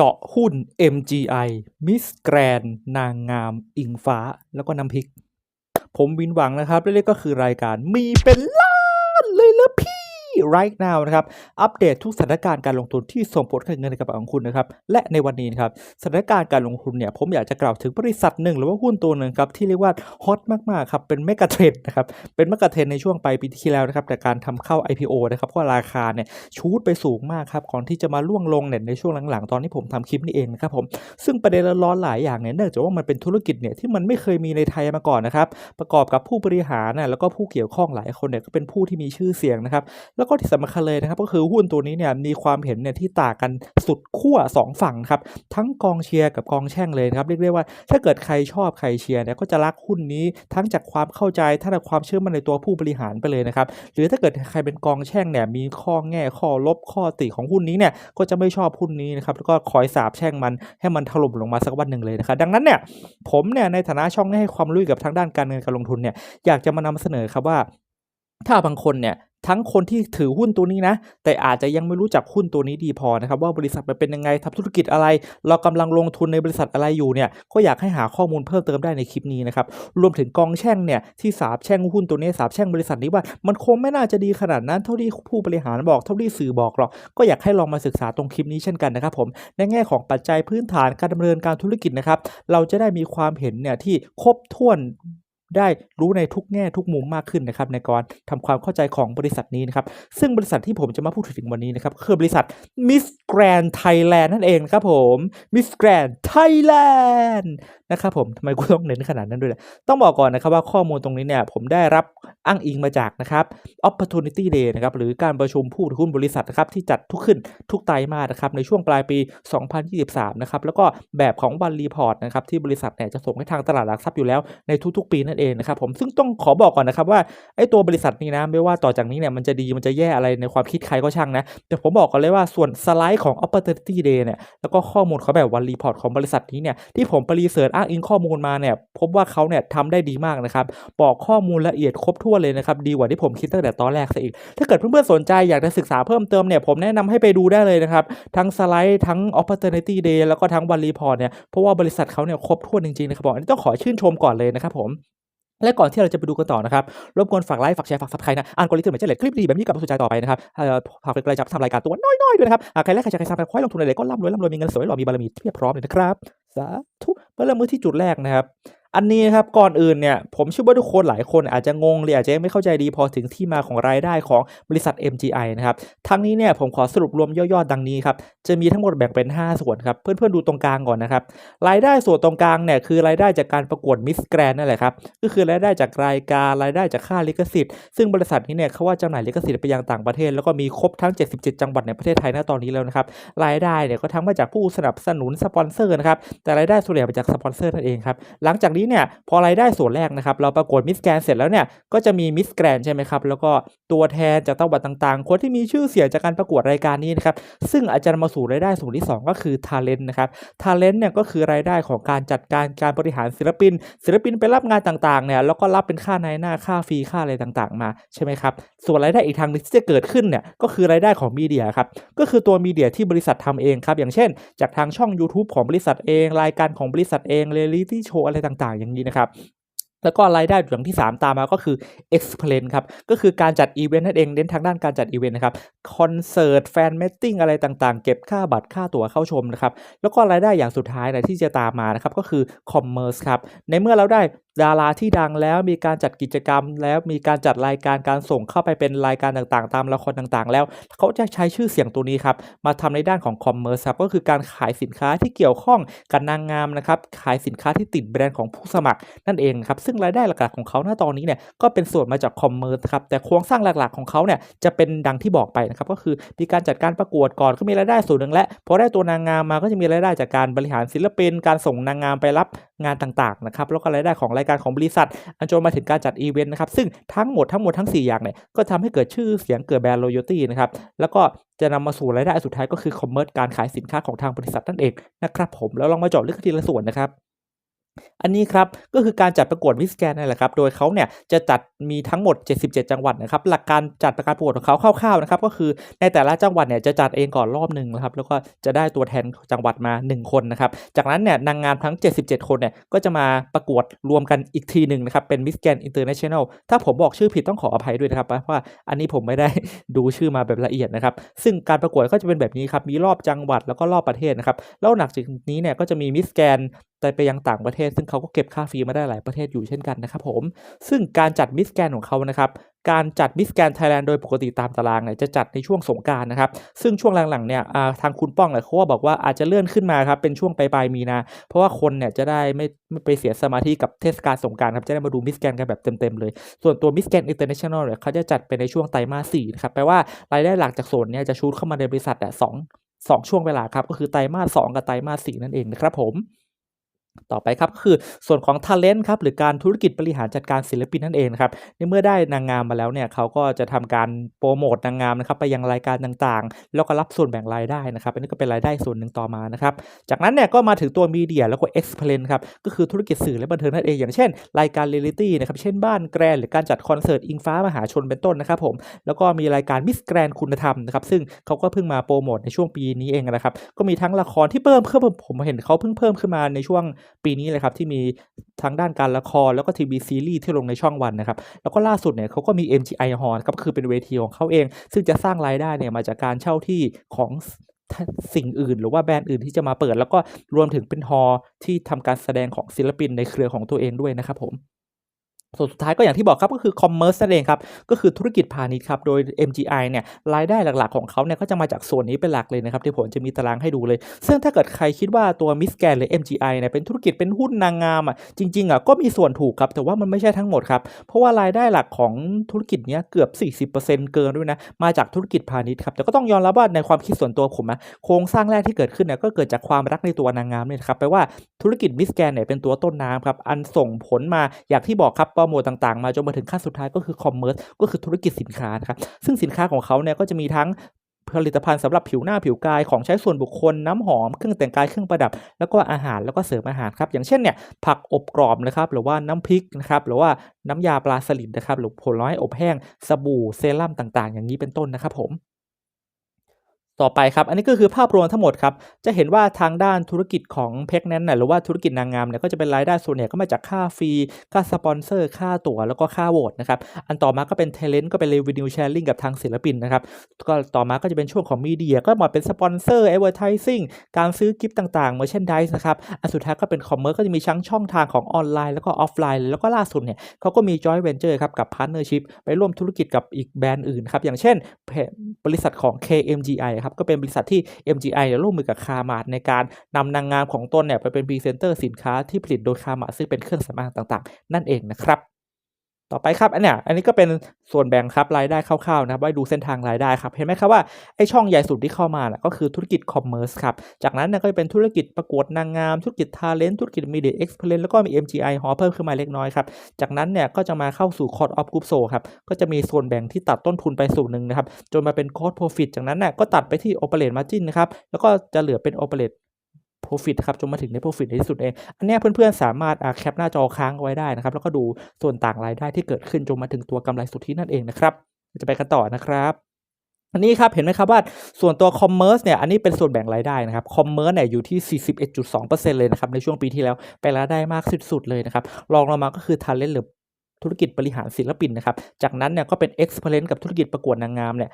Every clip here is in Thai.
จาะหุ้น MGI มิสแกรนนางงาม อิงฟ้า แล้วก็น้ำพริก ผมวินหวังนะครับเรียกๆก็คือรายการมีเป็นล right now นะครับ อัปเดตทุกสถานการณ์การลงทุนที่ส่งผลกับเงินในกระเป๋าของคุณนะครับ และในวันนี้นะครับสถานการณ์การลงทุนเนี่ยผมอยากจะกล่าวถึงบริษัทหนึ่งหรือว่าหุ้นตัวหนึ่งครับที่เรียกว่าฮอตมากๆครับเป็นเมกะเทรนนะครับเป็นเมกะเทรนในช่วงปลายปีที่แล้วนะครับแต่การทำเข้า IPO นะครับเพราะราคาเนี่ยชูดไปสูงมากครับก่อนที่จะมาล่วงลงเนี่ยในช่วงหลังๆ ตอนที่ผมทำคลิปนี้เองนะครับผมซึ่งประเด็นร้อนหลายอย่างเนี่ยเนื่องจากว่ามันเป็นธุรกิจเนี่ยที่มันไม่เคยมีในไทยมาก่อนนะครับประกอบกับผู้บริหารนะแล้วก็ผู้เกี่ยวข้องหลายคนเนี่ยก็เป็นผู้ที่มีชื่อเสียงนะครับแล้วก็ที่สำคัญเลยนะครับก็คือหุ้นตัวนี้เนี่ยมีความเห็นเนี่ยที่ต่างกันสุดขั้ว2 ฝั่งครับทั้งกองเชียร์กับกองแช่งเลยนะครับเรียกได้ว่าถ้าเกิดใครชอบใครเชียร์เนี่ยก็จะรักหุ้นนี้ทั้งจากความเข้าใจทั้งจากความเชื่อมั่นในตัวผู้บริหารไปเลยนะครับหรือถ้าเกิดใครเป็นกองแช่งเนี่ยมีข้อแง่ข้อลบข้อติของหุ้นนี้เนี่ยก็จะไม่ชอบหุ้นนี้นะครับแล้วก็คอยสาบแช่งมันให้มันถล่มลงมาสักวันหนึ่งเลยนะครับดังนั้นเนี่ยผมเนี่ยในฐานะช่องให้ความรู้กับทางด้านการเงินการลงทุนเนี่ยอยากจะมานำเสนอครับว่าถ้าบางคนเนี่ย ทั้งคนที่ถือหุ้นตัวนี้นะ แต่อาจจะยังไม่รู้จักหุ้นตัวนี้ดีพอนะครับ ว่าบริษัทมันเป็นยังไงทำธุรกิจอะไร เรากำลังลงทุนในบริษัทอะไรอยู่เนี่ยก็อยากให้หาข้อมูลเพิ่มเติมได้ในคลิปนี้นะครับรวมถึงกองแช่งเนี่ยที่สาบแช่งหุ้นตัวนี้สาบแช่งบริษัทนี้ว่า มันคงไม่น่าจะดีขนาดนั้นเท่าที่ผู้บริหารบอกเท่าที่สื่อบอกหรอกก็อยากให้ลองมาศึกษาตรงคลิปนี้เช่นกันนะครับผมในแง่ของปัจจัยพื้นฐานการดำเนินการธุรกิจนะครับเราจะได้มีความเห็นเนี่ยที่ครบถ้วน ได้รู้ในทุกแง่ทุกมุมมากขึ้นนะครับในการทำความเข้าใจของบริษัทนี้นะครับซึ่งบริษัทที่ผมจะมาพูดถึงวันนี้นะครับคือบริษัท Miss Grand Thailand นั่นเองครับผม Miss Grand Thailand นะครับผมทำไมกูต้องเน้นขนาดนั้นด้วยล่ะต้องบอกก่อนนะครับว่าข้อมูลตรงนี้เนี่ยผมได้รับอ้างอิงมาจากนะครับ Opportunity Day นะครับหรือการประชุมผู้ถือหุ้นบริษัทนะครับที่จัดทุกขึ้นทุกไตรมาสนะครับในช่วงปลายปี 2023 นะครับแล้วก็แบบของวันรีพอร์ตนะครับที่บริษัทเนี่ยจะส่งให้ทางตลาดหลักทรัพย์อยู่แล้วในทุกๆ ปีนั่นเองนะครับผมซึ่งต้องขอบอกก่อนนะครับว่าไอ้ตัวบริษัทนี้นะไม่ว่าต่อจากนี้เนี่ยมันจะดีมันจะแย่อะไรในความคิดใครก็ช่างนะแต่ผมบอกก่อนเลยว่าส่วนสไลด์ของ Opportunity Day เนี่ยแล้วก็ข้อมูลเขาแบบวันรีพอร์ตของบริษัทนี้เนี่ยที่ผมไปรีเสิร์ชอ้างอิงข้อมูลมาเนี่ยพบว่าเขาเนี่ยทำได้ดีมากนะครับบอกข้อมูลละเอียดครบถ้วนเลยนะครับดีกว่าที่ผมคิดตั้งแต่ตอนแรกซะอีก ถ้าเกิดเพื่อนๆสนใจอยากจะศึกษาเพิ่มเติมเนี่ยผมแนะนำให้ไปดูได้เลยนะครับ ทั้งสไลด์ทั้ง Opportunity Day แล้วก็ทั้งวันรีพอร์ตเนี่ยเพราะว่าบริษัทเขาเนี่ยครบถ้วนจริงๆนะครับผมอันนี้ต้องขอชื่นชมก่อนเลยนะครับผมและก่อนที่เราจะไปดูกันต่อนะครับ รบกวนฝากไลค์ ฝากแชร์ ฝากซับสไครต์นะอันกอริทึมจะเลทคลิปดีแบบนี้กลับมาสู่ใจต่อไปนะครับฝากเป็นกำลังใจทำรายการตัวน้อยๆด้วยนะครับหากใครแรกใครจะใครซ้ำใครคอยลงทุนอะไรก็ร่ำรวยร่ำรวยมีเงินสวยหล่อมีบารมีเพียบพร้อมเลยนะครับ สาธุมาเริ่มมือที่จุดแรกนะครับ อันนี้นะครับก่อนอื่นเนี่ยผมเชื่อว่าทุกคนหลายคนอาจจะงงหรืออาจจะยังไม่เข้าใจดีพอถึงที่มาของรายได้ของบริษัท MGI นะครับทั้งนี้เนี่ยผมขอสรุปรวมย่อๆดังนี้ครับจะมีทั้งหมดแบ่งเป็น 5 ส่วนครับเพื่อนๆดูตรงกลางก่อนนะครับรายได้ส่วนตรงกลางเนี่ยคือรายได้จากการประกวดมิสแกรนนั่นแหละครับก็คือรายได้จากรายการรายได้จากค่าลิขสิทธิ์ ซึ่งบริษัทนี้เนี่ยเขาว่าจำหน่ายลิขสิทธิ์ไปยังต่างประเทศ แล้วก็มีครบทั้ง 77 จังหวัดในประเทศไทยณตอนนี้แล้วนะครับรายได้เนี่ยก็ทั้งมาจากผู้สนับสนุนสปอนเซอร์นะครับแต่รายได้ส่วนใหญ่มาจากสปอนเซอร์นั่นเองครับหลังจากนี้เนี่ยพอรายได้ส่วนแรกนะครับเราประกวดมิสแกรนเสร็จแล้วเนี่ยก็จะมีมิสแกรนใช่ไหมครับแล้วก็ตัวแทนจากจังหวัดต่างๆ คนที่มีชื่อเสียงจากการประกวดรายการนี้นะครับซึ่งอาจจะนำมาสู่รายได้ส่วนที่ 2 ก็คือ Talent นะครับ Talent เนี่ยก็คือรายได้ของการจัดการการบริหารศิลปิน ศิลปินไปรับงานต่างๆเนี่ยแล้วก็รับเป็นค่าในหน้าค่าฟรีค่าอะไรต่างๆ มาใช่ไหมครับส่วนรายได้อีกทางหนึงที่จะเกิดขึ้นเนี่ยก็คือรายได้ของมีเดียครับก็คือตัวมีเดียที่บริษัททำเองครับอย่างเช่น จากทางช่อง YouTube ของบริษัทเอง รายการของบริษัทเองเรลิตี้โชว์อะไรต่างๆอย่างนี้นะครับ แล้วก็รายได้อย่างที่ 3 ตามมาก็คือ Explain ครับ ก็คือการจัดอีเวนต์นั่นเอง เน้นทางด้านการจัดอีเวนต์นะครับ คอนเสิร์ต แฟนเมตติ้งอะไรต่างๆ เก็บค่าบัตรค่าตั๋วเข้าชมนะครับ แล้วก็รายได้อย่างสุดท้ายนะที่จะตามมานะครับ ก็คือ Commerce ครับ ในเมื่อเราได้ดาราที่ดังแล้วมีการจัดกิจกรรม แล้วมีการจัดรายการการส่งเข้าไปเป็นรายการต่างๆ ตามละครต่างๆ แล้วเขาจะใช้ชื่อเสียงตัวนี้ครับมาทำในด้านของ Commerce ครับก็คือการขายสินค้าที่เกี่ยวข้องกับนางงามนะครับขายสินค้าที่ติดแบรนด์ของผู้สมัครนั่นเองครับซึ่งรายได้หลักๆของเขาณตอนนี้เนี่ยก็เป็นส่วนมาจาก Commerce ครับแต่โครงสร้างหลักๆของเขาเนี่ยจะเป็นดังที่บอกไปนะครับก็คือมีการจัดการประกวดก่อนก็มีรายได้ส่วนหนึ่งและพอได้ตัวนางงามมาก็จะมีรายได้จากการบริหารศิลปิน การส่งนางงามไปรับงานต่างๆนะครับแล้วก็รายได้ของรายการของบริษัทอันจนมาถึงการจัดอีเวนต์นะครับซึ่งทั้งหมดทั้งหมดทั้ง 4 อย่างเนี่ยก็ทำให้เกิดชื่อเสียงเกิดแบรนด์ loyalty นะครับแล้วก็จะนำมาสู่รายได้สุดท้ายก็คือคอมเมอร์การขายสินค้าของทางบริษัทนั่นเองนะครับผมแล้วลองมาเจาะลึกทีละส่วนนะครับ อันนี้ครับก็คือการจัดประกวดมิสแกนนั่แหละครับ โดยเขาเนี่ยจะจัดมีทั้งหมด 77 จังหวัดนะครับ หลักการจัดประการประกวดของเขาคร่าวๆนะครับ ก็คือในแต่ละจังหวัดเนี่ยจะจัดเองก่อนรอบหนึ่งนะครับ แล้วก็จะได้ตัวแทนจังหวัดมา 1 คนนะครับ จากนั้นเนี่ยนางงามทั้ง 77 คนเนี่ยก็จะมาประกวดรวมกันอีกทีหนึ่งนะครับ เป็นมิสแกนอินเตอร์เนชั่นแนล ถ้าผมบอกชื่อผิดต้องขออภัยด้วยนะครับ เพราะว่าอันนี้ผมไม่ได้ดูชื่อมาแบบละเอียดนะครับ ซึ่งการประกวดก็จะเป็นแบบนี้ครับ มีรอบจังหวัดแล้วก็รอบประเทศนะครับ แล้วหนักจากนี้เนี่ยก็จะมีมิสแกน แต่ไปยังต่างประเทศ ซึ่งเขาก็เก็บค่าฟรีมาได้หลายประเทศอยู่เช่นกันนะครับผม ซึ่งการจัดมิสแกนของเขานะครับการจัดมิสแกนไทยแลนด์โดยปกติตามตารางเนี่ยจะจัดในช่วงสงการนะครับ ซึ่งช่วงหลังๆเนี่ยทางคุณป้องเนี่ยเขาก็บอกว่าอาจจะเลื่อนขึ้นมาครับเป็นช่วงปลายๆมีนา เพราะว่าคนเนี่ยจะได้ไม่ไม่ไปเสียสมาธิกับเทศกาลสงการครับจะได้มาดูมิสแกนกันแบบเต็มๆเลย ส่วนตัวมิสแกนอินเตอร์เนชั่นแนลเนี่ยเขาจะจัดไปในช่วงไตรมาสสี่นะครับแปลว่ารายได้หลักจากโซนเนี่ยจะชูดเข้ามาในบริษัทอะสองสองช่วงเวลาครับก็คือไตรมาสสองกับไตรมาสสี่นั่นเองนะครับผม ต่อไปครับคือส่วนของ Talent ครับหรือการธุรกิจบริหารจัดการศิลปินนั่นเองครับในเมื่อได้นางงามมาแล้วเนี่ยเขาก็จะทำการโปรโมทนางงามนะครับไปยังรายการต่างๆ แล้วก็รับส่วนแบ่งรายได้นะครับอันนี้ก็เป็นรายได้ส่วนหนึ่งต่อมานะครับจากนั้นเนี่ยก็มาถึงตัวมีเดียแล้วก็ e x p l a i n ครับก็คือธุรกิจสื่อและบันเทิงนั่นเองอย่างเช่น รายการเรียลิตี้นะครับเช่นบ้านแกรนหรือการจัดคอนเสิร์ตอิงฟ้ามหาชนเป็นต้นนะครับผมแล้วก็มีรายการมิสแกรนคุณธรรมนะครับซึ่งเขาก็เพิ่งมาโปรโมทในช่วงปีนี้เองนะครับก็มีทั้งละครที่เพิ่มเพิ่มผมเห็นเขาเพิ่งเพิ่มขึ้นมาในช่วงปีนี้เลยครับที่มีทั้งด้านการละครแล้วก็ทีวีซีรีส์ที่ลงในช่องวันนะครับแล้วก็ล่าสุดเนี่ยเขาก็มี MGI Hall ครับก็คือเป็นเวทีของเขาเอง ซึ่งจะสร้างรายได้เนี่ยมาจากการเช่าที่ของสิ่งอื่น หรือว่าแบรนด์อื่นที่จะมาเปิด แล้วก็รวมถึงเป็นฮอที่ทำการแสดงของศิลปินในเครือของตัวเองด้วยนะครับผม ส่วนสุดท้ายก็อย่างที่บอกครับก็คือคอมเมอร์สนั่นเองครับก็คือธุรกิจพาณิชย์ครับโดย MGI เนี่ยรายได้หลักๆของเขาเนี่ยก็จะมาจากส่วนนี้เป็นหลักเลยนะครับที่ผมจะมีตารางให้ดูเลย ซึ่งถ้าเกิดใครคิดว่าตัวมิสแกนหรือ MGI เนี่ยเป็นธุรกิจเป็นหุ้นนางงามอะจริงๆอะก็มีส่วนถูกครับแต่ว่ามันไม่ใช่ทั้งหมดครับเพราะว่ารายได้หลักของธุรกิจเนี้ยเกือบ 40%เกินด้วยนะมาจากธุรกิจพาณิชย์ครับแต่ก็ต้องยอมรับว่าในความคิดส่วนตัวผมนะโครงสร้างแรกที่เกิดขึ้นเนี่ยก็เกิดจากความรักในตัวนางงามเนี่ยครับแปลว่าธุรกิจมิสแกนเนี่ยเป็นตัวต้นน้ำครับอันส่งผลมาอย่างที่บอกครับโปรโมทต่างๆ มาจนมาถึงขั้นสุดท้ายก็คือคอมเมอร์สก็คือธุรกิจสินค้านะครับซึ่งสินค้าของเขาเนี่ยก็จะมีทั้งผลิตภัณฑ์สำหรับผิวหน้าผิวกายของใช้ส่วนบุคคลน้ำหอมเครื่องแต่งกายเครื่องประดับ แล้วก็อาหารแล้วก็เสริมอาหารครับ อย่างเช่นเนี่ยผักอบกรอบนะครับหรือว่าน้ำพริกนะครับหรือว่าน้ำยาปลาสลิดนะครับหรือผลไม้อบแห้งสบู่เซรั่มต่างๆ อย่างนี้เป็นต้นนะครับผม ต่อไปครับ อันนี้ก็คือภาพรวมทั้งหมดครับ จะเห็นว่าทางด้านธุรกิจของเพกนั้นนะหรือว่าธุรกิจนางงามเนี่ยก็จะเป็นรายได้ส่วนใหญ่ก็มาจากค่าฟรี ค่าสปอนเซอร์ ค่าตั๋ว แล้วก็ค่าโหวตนะครับ อันต่อมาก็เป็นเทเลนต์ก็เป็น revenue sharing กับทางศิลปินนะครับ ก็ต่อมาก็จะเป็นช่วงของมีเดีย ก็มาเป็นสปอนเซอร์ advertising การซื้อกิฟต์ต่างๆ merchandise นะครับ อันสุดท้ายก็เป็นคอมเมอร์ก็จะมีชั้งช่องทางของออนไลน์แล้วก็ออฟไลน์ แล้วก็ล่าสุดเนี่ยเขาก็มี joint venture ครับกับ partnership ไปร่วมธุรกิจกับอีกแบรนด์อื่นครับอย่างเช่นบริษัทของ KMGI ครับก็เป็นบริษัทที่ MGI เนี่ยร่วมมือกับคามาดในการนำนางงามของตนเนี่ยไปเป็นพรีเซนเตอร์สินค้าที่ผลิตโดยคามาดซึ่งเป็นเครื่องสำอางต่างๆ นั่นเองนะครับ ต่อไปครับ อันเนี้ยอันนี้ก็เป็นส่วนแบ่งครับรายได้คร่าวๆนะครับไว้ดูเส้นทางรายได้ครับ เห็นไหมครับว่าไอช่องใหญ่สุดที่เข้ามาน่ะก็คือธุรกิจคอมเมอร์สครับ จากนั้นเนี่ยก็จะเป็นธุรกิจประกวดนางงาม ธุรกิจทาเลนต์ธุรกิจมีเดียเอ็กซ์เพลนแล้วก็มี MGI ฮอเพิ่มขึ้นมาเล็กน้อยครับ จากนั้นเนี่ยก็จะมาเข้าสู่คอร์ดออฟกรุ๊ปโซครับ ก็จะมีส่วนแบ่งที่ตัดต้นทุนไปส่วนหนึ่งนะครับ จนมาเป็นคอร์ดโปรฟิตจากนั้นน่ะก็ตัดไปที่โอเปเรตมาจินนะครับ แล้วก็จะเหลือเป็นโอเปเรต profit ครับจนมาถึงใน profit ในที่สุดเอง อันนี้เพื่อนๆ สามารถอ่าแคปหน้าจอค้างเอาไว้ได้นะครับ แล้วก็ดูส่วนต่างรายได้ที่เกิดขึ้นจนมาถึงตัวกำไรสุทธินั่นเองนะครับจะไปกันต่อนะครับอันนี้ครับเห็นไหมครับว่าส่วนตัวคอมเมอร์สเนี่ยอันนี้เป็นส่วนแบ่งรายได้นะครับคอมเมอร์สเนี่ยอยู่ที่ 41.2%เลยนะครับในช่วงปีที่แล้วเป็นรายได้มากสุดๆเลยนะครับรองลงมาก็คือท a เลนหรือธุรกิจบริหารศิลปินนะครับจากนั้นเนี่ยก็เป็น e x p e r i e n c e กับธุรกิจประกวดนางงามเนี่ย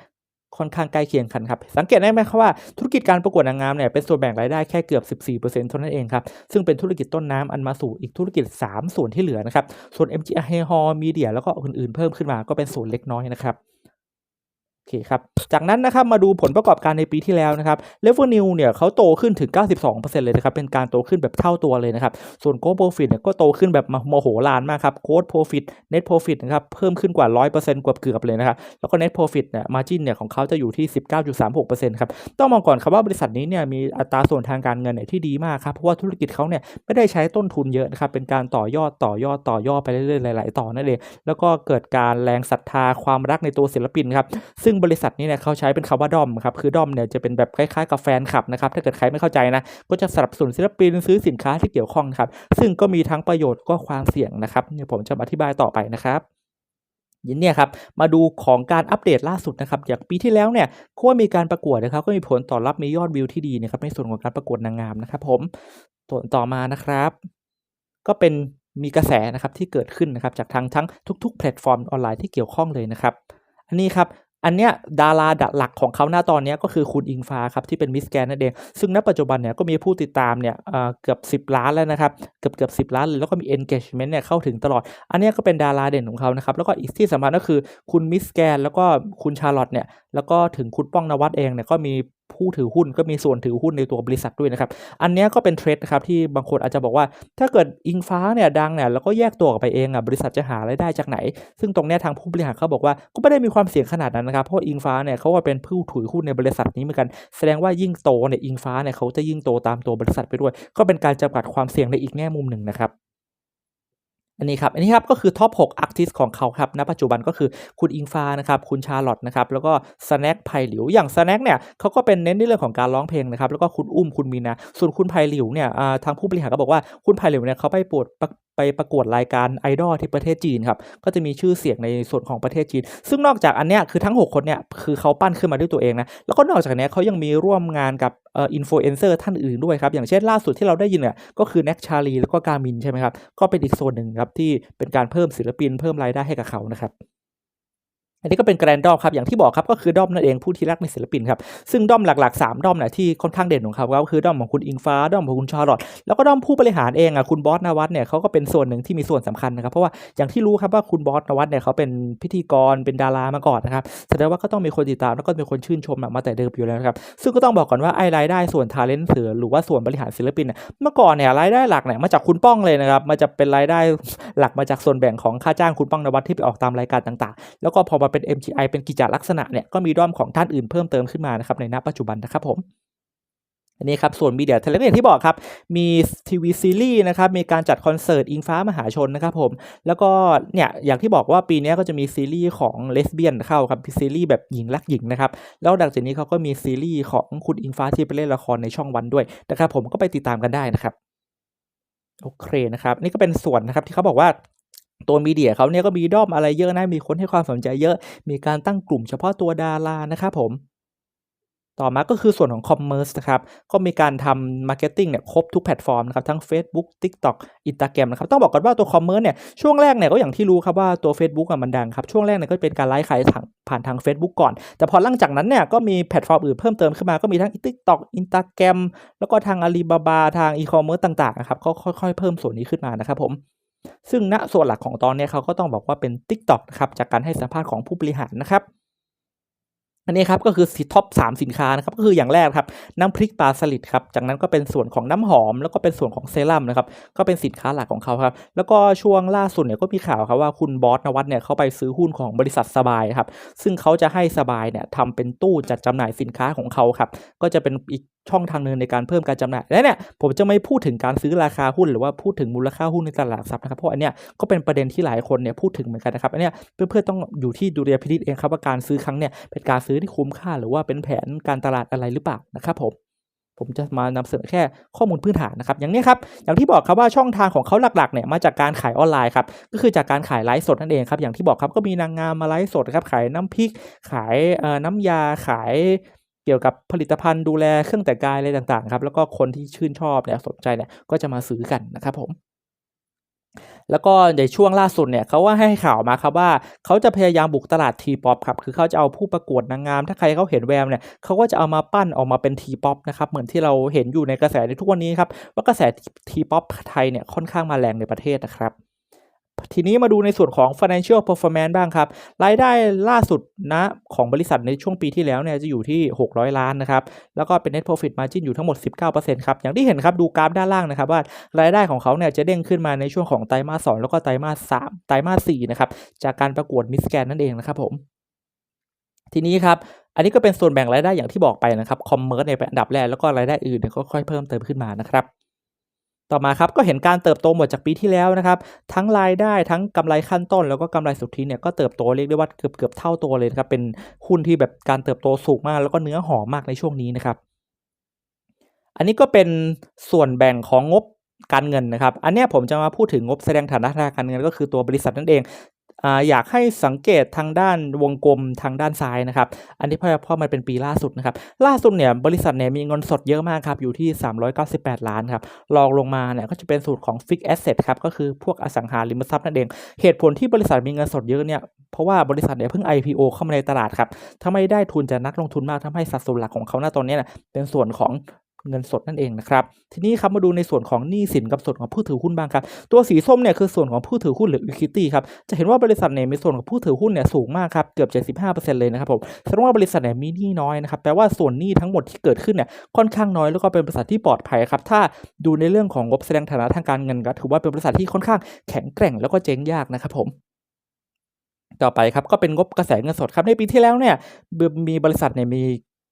ค่อนข้างใกล้เคียงกันครับ สังเกตได้ไหมครับว่าธุรกิจการประกวดนางงามเนี่ยเป็นส่วนแบ่งรายได้แค่เกือบ 14%เท่านั้นเองครับ ซึ่งเป็นธุรกิจต้นน้ำอันมาสู่อีกธุรกิจ 3 ส่วนที่เหลือนะครับ ส่วน MGI Hall Media แล้วก็อื่นๆเพิ่มขึ้นมาก็เป็นส่วนเล็กน้อยนะครับ อเคครับ จากนั้นนะครับมาดูผลประกอบการในปีที่แล้วนะครับ Revenue เนี่ยเขาโตขึ้นถึง 92%เลยนะครับ เป็นการโตขึ้นแบบเท่าตัวเลยนะครับ ส่วน Gross Profit เนี่ยก็โตขึ้นแบบมโหฬารมากครับ Gross Profit Net Profit นะครับ เพิ่มขึ้นกว่า 100%กว่าเกือบเลยนะครับ แล้วก็ Net Profit เนี่ย Margin เนี่ยของเขาจะอยู่ที่ 19.36%ครับ ต้องมองก่อนครับว่าบริษัทนี้เนี่ยมีอัตราส่วนทางการเงินเนี่ยที่ดีมากครับ เพราะว่าธุรกิจเขาเนี่ยไม่ได้ใช้ต้นทุนเยอะนะครับ เป็นการต่อยอดต่อยอดต่อยอดไปเรื่อยๆหลาย ๆ ต่อนั่นเอง แล้วก็เกิดการแรงศรัทธาความรักในตัวศิลปินครับซึ่งบริษัทนี้เนี่ยเขาใช้เป็นคำว่าดอมครับคือดอมเนี่ยจะเป็นแบบคล้ายๆกับแฟนคลับนะครับถ้าเกิดใครไม่เข้าใจนะก็จะสนับสนุนศิลปินซื้อสินค้าที่เกี่ยวข้องครับซึ่งก็มีทั้งประโยชน์ก็ความเสี่ยงนะครับเนี่ยวผมจะอธิบายต่อไปนะครับยินเนี่ยครับมาดูของการอัปเดตล่าสุดนะครับจากปีที่แล้วเนี่ยเขาว่มีการประกวดนะครับก็มีผลตอบรับมียอดวิวที่ดีนะครับในส่วนของการประกวดนางงามนะครับ ผมส่วนต่อมานะครับ ก็เป็นมีกระแสนะครับที่เกิดขึ้นนะครับจากทางทั้งทุก ๆ แพลตฟอร์มออนไลน์ที่เกี่ยวข้องเลยนะครับอันนี้ครับ อันเนี้ยดาราดหลักของเขาหน้าตอนนี้ก็คือคุณอิงฟ้าครับที่เป็นมิสแกนนั่นเองซึ่งณปัจจุบันเนี่ยก็มีผู้ติดตามเนี่ยเอ่อเกือบ 10 ล้านแล้วนะครับ เกือบเกือบสิล้านเลยแล้วก็มี engagement เนี่ยเข้าถึงตลอด อันเนี้ยก็เป็นดาราเด่นของเขานะครับ แล้วก็อีกที่สำคัญก็คือคุณมิสแกนแล้วก็คุณชาร์ลอตเนี่ย แล้วก็ถึงคุณป้องนวัดเองเนี่ยก็มีผู้ถือหุ้นก็มีส่วนถือหุ้นในตัวบริษัทด้วยนะครับ อันนี้ก็เป็นเทรดนะครับที่บางคนอาจจะบอกว่า ถ้าเกิดอิงฟ้าเนี่ยดังเนี่ยแล้วก็แยกตัวออกไปเองอะบริษัทจะหารายได้จากไหน ซึ่งตรงนี้ทางผู้บริหารเขาบอกว่าก็ไม่ได้มีความเสี่ยงขนาดนั้นนะครับ เพราะอิงฟ้าเนี่ยเขาก็เป็นผู้ถือหุ้นในบริษัทนี้เหมือนกัน แสดงว่ายิ่งโตเนี่ยอิงฟ้าเนี่ยเขาจะยิ่งโตตามตัวบริษัทไปด้วย ก็เป็นการจำกัดความเสี่ยงในอีกแง่มุมหนึ่งนะครับ อันนี้ครับ อันนี้ครับก็คือท็อป6อาร์ติสของเขาครับ ณ ปัจจุบันก็คือคุณอิงฟ้านะครับ คุณชาร์ลอตนะครับ แล้วก็สแน็คไพหลิว อย่างสแน็คเนี่ยเขาก็เป็นเน้นในเรื่องของการร้องเพลงนะครับ แล้วก็คุณอุ้ม คุณมีนะ ส่วนคุณไพหลิวเนี่ยทางผู้บริหารก็บอกว่า คุณไพหลิวเนี่ยเขาไปปวด ไปประกวดรายการไอดอลที่ประเทศจีนครับก็จะมีชื่อเสียงในส่วนของประเทศจีน ซึ่งนอกจากอันเนี้ยคือทั้ง 6 คนเนี่ยคือเขาปั้นขึ้นมาด้วยตัวเองนะแล้วก็นอกจากนี้เขายังมีร่วมงานกับเอ่ออินฟลูเอนเซอร์ท่านอื่นด้วยครับ อย่างเช่นล่าสุดที่เราได้ยินเนี่ยก็คือแน็กชาลีแล้วก็กามินใช่ไหมครับก็เป็นอีกโซนหนึ่งครับที่เป็นการเพิ่มศิลปินเพิ่มรายได้ให้กับเขานะครับ อันนี้ก็เป็นแกรนดอมครับอย่างที่บอกครับก็คือด้อมนั่นเองผู้ที่รักในศิลปินครับซึ่งด้อมหลักๆ3ด้อมเนี่ยที่ค่อนข้างเด่นของเขาก็คือด้อมของคุณอิงฟ้าด้อมของคุณชาร์ลอตแล้วก็ด้อมผู้บริหารเองอะคุณบอสนวัตเนี่ยเขาก็เป็นส่วนหนึ่งที่มีส่วนสำคัญนะครับเพราะว่าอย่างที่รู้ครับว่าคุณบอสนวัตเนี่ยเขาเป็นพิธีกรเป็นดารามาก่อนนะครับแสดงว่าก็ต้องมีคนติดตามแล้วก็มีคนชื่นชมมาแต่เดิมอยู่แล้วนะครับซึ่งก็ต้องบอกก่อนว่าไอ้รายได้ส่วนทาเลนต์เสือหรือว่าส่วนบริหารศิลปินเนี่ยเมื่อก่อนเนี่ยรายได้หลักเนี่ยมาจากคุณป้องเลยนะครับมาจะเป็นรายได้หลักมาจากส่วนแบ่งของค่าจ้างคุณป้องนวัตที่ไปออกตามรายการต่าง ๆ แล้วก็พอาเป็น MGI เป็นกิจลักษณะเนี่ยก็มีด้อมของท่านอื่นเพิ่มเติมขึ้นมานะครับในณปัจจุบันนะครับผมอันนี้ครับส่วนมีเดียเทเลอย่างที่บอกครับ มีทีวีซีรีส์นะครับมีการจัดคอนเสิร์ตอิงฟ้ามหาชนนะครับผม แล้วก็เนี่ยอย่างที่บอกว่าปีนี้ก็จะมีซีรีส์ของเลสเบี้ยนเข้าครับซีรีส์แบบหญิงรักหญิงนะครับ แล้วดังจากนี้เขาก็มีซีรีส์ของคุณอิงฟ้าที่ไปเล่นละครในช่องวันด้วยนะครับผมก็ไปติดตามกันได้นะครับโอเคนะครับนี่ก็เป็นส่วนนะครับที่เขาบอกว่า ตัวมีเดียเขาเนี่ยก็มีด้อมอะไรเยอะนะ มีคนให้ความสนใจเยอะ มีการตั้งกลุ่มเฉพาะตัวดารานะครับผม ต่อมาก็คือส่วนของคอมเมอร์สนะครับ ก็มีการทำมาร์เก็ตติ้งเนี่ยครบทุกแพลตฟอร์มนะครับ ทั้ง Facebook TikTok Instagram นะครับ ต้องบอกก่อนว่าตัวคอมเมอร์สเนี่ย ช่วงแรกเนี่ยก็อย่างที่รู้ครับว่าตัว Facebook อะมันดังครับ ช่วงแรกเนี่ยก็เป็นการไลฟ์ขายทางผ่านทาง Facebook ก่อน แต่พอหลังจากนั้นเนี่ยก็มีแพลตฟอร์มอื่นเพิ่มเติมขึ้นมา ก็มีทั้ง TikTok Instagram แล้วก็ทาง Alibaba ทาง e-commerce ต่างๆนะครับก็ค่อยๆ เพิ่มส่วนนี้ขึ้นมานะครับผม ซึ่งณส่วนหลักของตอนนี้เขาก็ต้องบอกว่าเป็น TikTok นะครับจากการให้สัมภาษณ์ของผู้บริหารนะครับอันนี้ครับก็คือสิท็อป3สินค้านะครับก็คืออย่างแรกครับน้ำพริกปลาสลิดครับจากนั้นก็เป็นส่วนของน้ำหอม แล้วก็เป็นส่วนของเซรั่มนะครับก็เป็นสินค้าหลักของเขาครับแล้วก็ช่วงล่าสุดเนี่ยก็มีข่าวครับว่าคุณบอสนวัตเนี่ยเขาไปซื้อหุ้นของบริษัทสบายครับซึ่งเขาจะให้สบายเนี่ยทำเป็นตู้จัดจำหน่ายสินค้าของเขาครับก็จะเป็นอีก ช่องทางหนึ่งในการเพิ่มการจำหน่ายและเนี่ยผมจะไม่พูดถึงการซื้อราคาหุ้นหรือว่าพูดถึงมูลค่าหุ้นในตลาดทรัพย์นะครับเพราะอันเนี้ยก็เป็นประเด็นที่หลายคนเนี่ยพูดถึงเหมือนกันนะครับอันเนี้ยเพื่อนๆต้องอยู่ที่ดุลยพินิจเองครับว่าการซื้อครั้งเนี่ยเป็นการซื้อที่คุ้มค่า หรือว่าเป็นแผนการตลาดอะไรหรือเปล่านะครับผมผมจะมานำเสนอแค่ข้อมูลพื้นฐานนะครับ อย่างนี้ครับ อย่างที่บอกครับว่าช่องทางของเขาหลักๆเนี่ยมาจากการขายออนไลน์ครับ ก็คือจากการขายไลฟ์สดนั่นเองครับ อย่างที่บอกครับก็มีนางงามมาไลฟ์สดครับ ขายน้ำพริก ขายน้ำยา ขาย เกี่ยวกับผลิตภัณฑ์ดูแลเครื่องแต่งกายอะไรต่างๆครับแล้วก็คนที่ชื่นชอบเนี่ยสนใจเนี่ยก็จะมาซื้อกันนะครับผมแล้วก็ในช่วงล่าสุดเนี่ยเขาว่าให้ข่าวมาครับว่าเขาจะพยายามบุกตลาดทีป๊อปครับคือเขาจะเอาผู้ประกวดนางงาม ถ้าใครเขาเห็นแววเนี่ยเขาก็จะเอามาปั้นออกมาเป็นทีป๊อปนะครับเหมือนที่เราเห็นอยู่ในกระแสในทุกวันนี้ครับว่ากระแสทีป๊อปไทยเนี่ยค่อนข้างมาแรงในประเทศนะครับ ทีนี้มาดูในส่วนของ financial performance บ้างครับ รายได้ล่าสุดนะของบริษัทในช่วงปีที่แล้วเนี่ยจะอยู่ที่ 600 ล้านนะครับ แล้วก็เป็น net profit margin อยู่ทั้งหมด 19%ครับ อย่างที่เห็นครับดูกราฟด้านล่างนะครับว่ารายได้ของเขาเนี่ยจะเด้งขึ้นมาในช่วงของไตรมาส 2 แล้วก็ไตรมาส 3 ไตรมาส 4 นะครับ จากการประกวดมิสแกนนั่นเองนะครับผม ทีนี้ครับอันนี้ก็เป็นส่วนแบ่งรายได้อย่างที่บอกไปนะครับคอมเมอร์ในอันดับแรกแล้วก็รายได้อื่นก็ค่อยเพิ่มเติมขึ้นมานะครับ ต่อมาครับก็เห็นการเติบโตหมดจากปีที่แล้วนะครับทั้งรายได้ทั้งกำไรขั้นต้น แล้วก็กำไรสุทธิเนี่ยก็เติบโตเรียกได้ว่าเกือบเกือบเท่าตัวเลยนะครับเป็นหุ้นที่แบบการเติบโตสูงมาก แล้วก็เนื้อหอมมากในช่วงนี้นะครับ อันนี้ก็เป็นส่วนแบ่งของงบการเงินนะครับ อันนี้ผมจะมาพูดถึงงบแสดงฐานะทางการเงินก็คือตัวบริษัทนั่นเอง อยากให้สังเกตทางด้านวงกลมทางด้านซ้ายนะครับ อันนี้เพราะเพราะมันเป็นปีล่าสุดนะครับ ล่าสุดเนี่ยบริษัทเนี่ยมีเงินสดเยอะมากครับอยู่ที่ 398 ล้านครับรองลงมาเนี่ยก็จะเป็นสูตรของ Fixed Asset ครับก็คือพวกอสังหาริมทรัพย์นั่นเอง เหตุผลที่บริษัทมีเงินสดเยอะเนี่ยเพราะว่าบริษัทเนี่ยเพิ่ง IPO เข้ามาในตลาดครับถ้าไม่ได้ทุนจากนักลงทุนมากทำให้สัดส่วนหลักของเขาหน้าตอนนี้นะเป็นส่วนของ เงินสดนั่นเองนะครับ ทีนี้ครับมาดูในส่วนของหนี้สินกับส่วนของผู้ถือหุ้นบ้างครับ ตัวสีส้มเนี่ยคือส่วนของผู้ถือหุ้นหรือ equity ครับ จะเห็นว่าบริษัทเนี่ยมีส่วนของผู้ถือหุ้นเนี่ยสูงมากครับ เกือบ 75%เลยนะครับผม แสดงว่าบริษัทเนี่ยมีหนี้น้อยนะครับ แปลว่าส่วนหนี้ทั้งหมดที่เกิดขึ้นเนี่ยค่อนข้างน้อยแล้วก็เป็นบริษัทที่ปลอดภัยครับ ถ้าดูในเรื่องของงบแสดงฐานะทางการเงินก็ถือว่าเป็นบริษัทที่ค่อนข้างแข็งแกร่งแล้วก็เจ๊งยากนะครับผมต่อไปครับก็เป็นงบกระแสเงินสดครับในปีที่แล้วเนี่ยมีบริษัทเนี่ยมี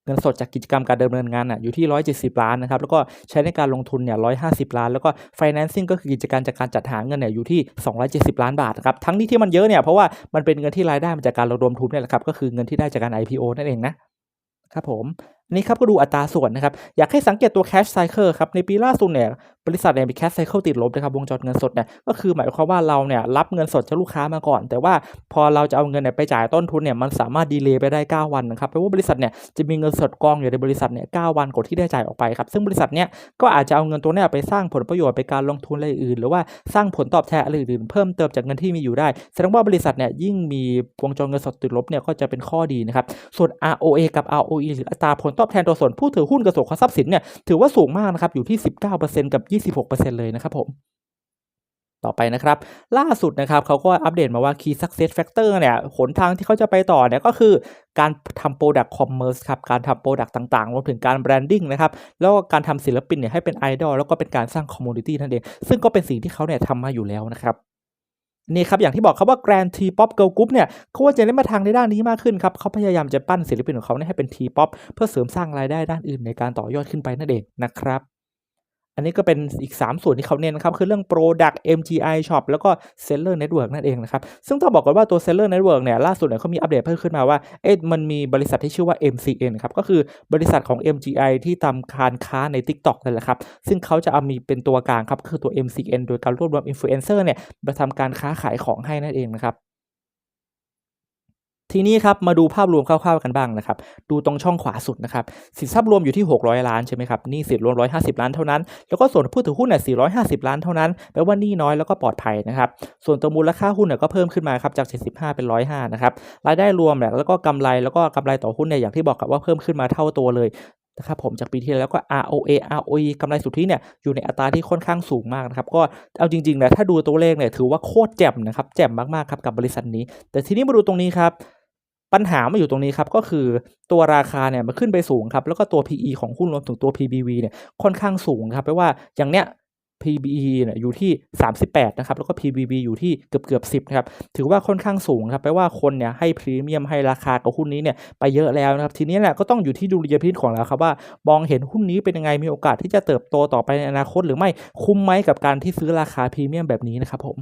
เงินสดจากกิจกรรมการดำเนินงานอะอยู่ที่ 170 ล้านนะครับแล้วก็ใช้ในการลงทุนเนี่ย150 ล้าน แล้วก็ financing ก็คือกิจการจากการจัดหาเงินเนี่ยอยู่ที่ 270 ล้านบาทครับทั้งนี้ที่มันเยอะเนี่ยเพราะว่ามันเป็นเงินที่รายได้มาจากการระดมทุนเนี่ยแหละครับก็คือเงินที่ได้จากการ IPO นั่นเองนะครับผม นนี้ครับก็ดูอัตราส่วนนะครับ อยากให้สังเกตตัว cash cycle ครับ ในปีล่าสุดเนี่ยบริษัทเนี่ยมี cash cycle ติดลบนะครับวงจรเงินสดเนี่ยก็คือหมายความว่าเราเนี่ยรับเงินสดจากลูกค้ามาก่อน แต่ว่าพอเราจะเอาเงินเนี่ยไปจ่ายต้นทุนเนี่ยมันสามารถดีเลย์ไปได้ 9 วันนะครับแปลว่าบริษัทเนี่ยจะมีเงินสดกองอยู่ในบริษัทเนี่ย9วันกว่าที่ได้จ่ายออกไปครับซึ่งบริษัทเนี่ยก็อาจจะเอาเงินตัวเนี้ไปสร้างผลประโยชน์ไปการลงทุนอะไรอื่น หรือว่าสร้างผลตอบแทนอะไรอื่นเพิ่มเติมจากเงินที่มีอยู่ได้แสดงว่าบริษัทเนี่ยยิ่งมีวงจรเงินสดติดลบเนี่ยก็จะเป็นข้อดีนะครับส่วน ROA กับ ROE หรืออัตราผลตอบแทนตัวส่วนผู้ถือหุ้นกับส่วนของทรัพย์สินเนี่ยถือว่าสูงมากนะครับอยู่ที่ 19%กับ 26%เลยนะครับผมต่อไปนะครับล่าสุดนะครับเขาก็อัปเดตมาว่า Key Success Factor เนี่ยหนทางที่เขาจะไปต่อเนี่ยก็คือการทำ Product Commerce ครับการทำ Product ต่างๆ รวมถึงการ Branding นะครับแล้วก็การทำศิลปินเนี่ยให้เป็นไอดอลแล้วก็เป็นการสร้าง Community นั่นเอง ซึ่งก็เป็นสิ่งที่เขาเนี่ยทำมาอยู่แล้วนะครับ นี่ครับอย่างที่บอกครับว่า Grand T Pop Girl Group เนี่ยเขาว่าจะเล่นมาทางในด้านนี้มากขึ้นครับเขาพยายามจะปั้นศิลปินของเขาให้เป็น T Pop เพื่อเสริมสร้างรายได้ด้านอื่นในการต่อยอดขึ้นไปนั่นเองนะครับ อันนี้ก็เป็นอีก 3 ส่วนที่เขาเน้นนะครับ คือเรื่อง Product MGI Shop แล้วก็ Seller Network นั่นเองนะครับ ซึ่งต้องบอกก่อนว่าตัว Seller Network เนี่ยล่าสุดเนี่ยเขามีอัปเดตเพิ่มขึ้นมาว่าเอ๊ะมันมีบริษัทที่ชื่อว่า MCN ครับ ก็คือบริษัทของ MGI ที่ทำการค้าใน TikTok นั่นแหละครับ ซึ่งเขาจะเอามีเป็นตัวกลางครับ คือตัว MCN โดยการรวบรวม Influencer เนี่ยมาทำการค้าขายของให้นั่นเองนะครับ ทีนี้ครับมาดูภาพรวมคร่าวๆกันบ้างนะครับ ดูตรงช่องขวาสุดนะครับสินทรัพย์รวมอยู่ที่ 600 ล้านใช่ไหมครับนี้สินรวม 150 ล้านเท่านั้น แล้วก็ส่วนผู้ถือหุ้นเนี่ย450 ล้านเท่านั้นแปลว่านี้น้อยแล้วก็ปลอดภัยนะครับ ส่วนตัวมูลค่าหุ้นเนี่ยก็เพิ่มขึ้นมาครับจาก 75 เป็น 105 นะครับรายได้รวมแล้วก็กำไรแล้วก็กำไรต่อหุ้นเนี่ยอย่างที่บอกกับว่าเพิ่มขึ้นมาเท่าตัวเลยนะครับผมจากปีที่แล้วก็ ROA ROE กำไรสุทธิเนี่ยอยู่ในอัตราที่ค่อนข้างสูงมากนะครับก็เอาจริงๆนะถ้าดูตัวเลขเนี่ยถือว่าโคตรแจ่มนะครับแจ่มมากๆครับกับบริษัทนี้ แต่ทีนี้มาดูตรงนี้ครับ ปัญหามาอยู่ตรงนี้ครับก็คือตัวราคาเนี่ยมันขึ้นไปสูงครับแล้วก็ตัว PE ของหุ้นรวมถึงตัว PBV เนี่ยค่อนข้างสูงครับแปลว่าอย่างเนี้ย PBE เนี่ยอยู่ที่ 38 นะครับ แล้วก็ PBV อยู่ที่เกือบเกือบ10 นะครับ ถือว่าค่อนข้างสูงครับ แปลว่าคนเนี่ยให้พรีเมียมให้ราคากับหุ้นนี้เนี่ยไปเยอะแล้วนะครับ ทีนี้แหละก็ต้องอยู่ที่ดุลยพินิจของเราครับว่า มองเห็นหุ้นนี้เป็นยังไง มีโอกาสที่จะเติบโตต่อไปในอนาคตหรือไม่ คุ้มไหมกับการที่ซื้อราคาพรีเมียมแบบนี้นะครับผม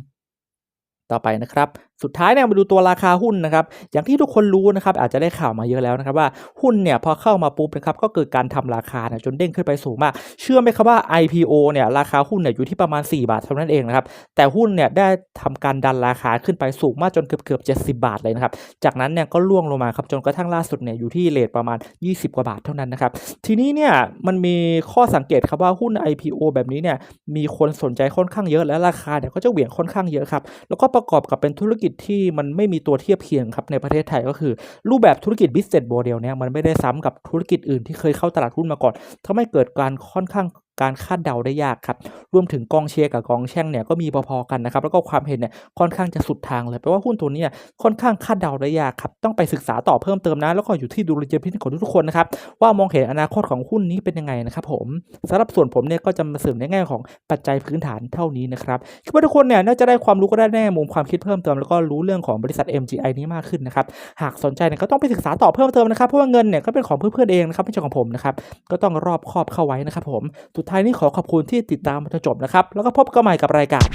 ต่อไปนะครับสุดท้ายเนี่ยมาดูตัวราคาหุ้นนะครับอย่างที่ทุกคนรู้นะครับอาจจะได้ข่าวมาเยอะแล้วนะครับว่าหุ้นเนี่ยพอเข้ามาปุ๊บนะครับก็เกิดการทำราคาเนี่ยจนเด้งขึ้นไปสูงมาก เชื่อไหมครับว่า IPO เนี่ยราคาหุ้นเนี่ยอยู่ที่ประมาณ 4 บาทเท่านั้นเองนะครับแต่หุ้นเนี่ยได้ทำการดันราคาขึ้นไปสูงมากจนเกือบเกือบ70บาทเลยนะครับจากนั้นเนี่ยก็ล่วงลงมาครับจนกระทั่งล่าสุดเนี่ยอยู่ที่เลทประมาณ 20 กว่าบาทเท่านั้นนะครับทีนี้เนี่ยมันมีข้อสังเกตครับว่าหุ้น IPO แบบนี้เนี่ยมีคนสนใจค่อนข้างเยอะและราคาเนี่ยก็จะเหวี่ยงค่อนข้างเยอะครับแล้วก็ประกอบกับเป็นธุรกิจที่มันไม่มีตัวเทียบเคียงครับในประเทศไทยก็คือ รูปแบบธุรกิจ business model เนี่ยมันไม่ได้ซ้ำกับธุรกิจอื่นที่เคยเข้าตลาดหุ้นมาก่อนทำให้เกิดการค่อนข้าง การคาดเดาได้ยากครับ รวมถึงกองเชียร์กับกองแช่งเนี่ยก็มีพอๆกันนะครับ แล้วก็ความเห็นเนี่ยค่อนข้างจะสุดทางเลยแปลว่าหุ้นตัวนี้ค่อนข้างคาดเดาได้ยากครับ ต้องไปศึกษาต่อเพิ่มเติมนะ แล้วก็อยู่ที่ดุลยพินิจของทุกคนนะครับ ว่ามองเห็นอนาคตของหุ้นนี้เป็นยังไงนะครับผมสำหรับส่วนผมเนี่ยก็จะมาเสริมในแง่ของปัจจัยพื้นฐานเท่านี้นะครับคิดว่าทุกคนเนี่ยน่าจะได้ความรู้ก็ได้แน่มุมความคิดเพิ่มเติมแล้วก็รู้เรื่องของบริษัท MGI นี้มากขึ้นนะครับหากสนใจเนี่ยก็ต้องไปศึกษาต่อเพิ่มเติมนะครับเพราะว่าเงินเนี่ยก็เป็นของเพื่อนๆเองนะครับไม่ใช่ของผมนะครับก็ต้องรอบคอบเข้าไว้นะครับผมสุสุดท้ายนี้ขอขอบคุณที่ติดตามมาจนจบนะครับ แล้วก็พบกันใหม่กับรายการ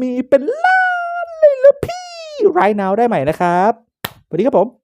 มีเป็นล้านเลยละพี่ไรนาวได้ใหม่นะครับสวัสดีครับผม